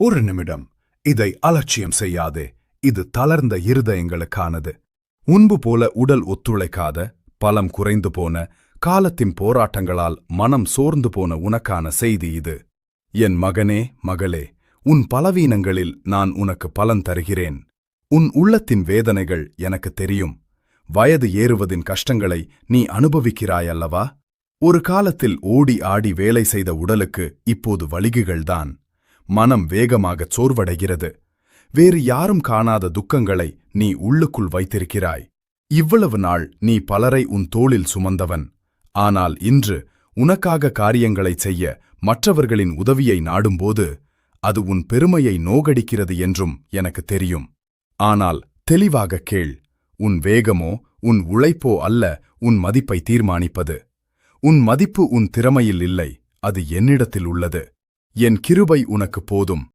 ஒரு நிமிடம். இதை அலட்சியம் செய்யாதே. இது தளர்ந்த இருதயங்களுக்கானது. முன்பு போல உடல் ஒத்துழைக்காத பலம் குறைந்து போன காலத்தின் போராட்டங்களால் மனம் சோர்ந்து போன உனக்கான செய்தி இது. என் மகனே மகளே உன் பலவீனங்களில் நான் உனக்கு பலன் தருகிறேன். உன் உள்ளத்தின் வேதனைகள் எனக்கு தெரியும். வயது ஏறுவதின் கஷ்டங்களை நீ அனுபவிக்கிறாயல்லவா? ஒரு காலத்தில் ஓடி ஆடி வேலை செய்த உடலுக்கு இப்போது வலிகுகள்தான். மனம் வேகமாகச் சோர்வடைகிறது. வேறு யாரும் காணாத துக்கங்களை நீ உள்ளுக்குள் வைத்திருக்கிறாய். இவ்வளவு நாள் நீ பலரை உன் தோளில் சுமந்தவன். ஆனால் இன்று உனக்காக காரியங்களைச் செய்ய மற்றவர்களின் உதவியை நாடும்போது அது உன் பெருமையை நோகடிக்கிறது என்றும் எனக்கு தெரியும். ஆனால் தெளிவாக கேள் உன் வேகமோ உன் உழைப்போ அல்ல உன் மதிப்பை தீர்மானிப்பது. உன் மதிப்பு உன் திறமையில் இல்லை அது என்னிடத்தில் உள்ளது. என் கிருபை உனக்கு போதும்.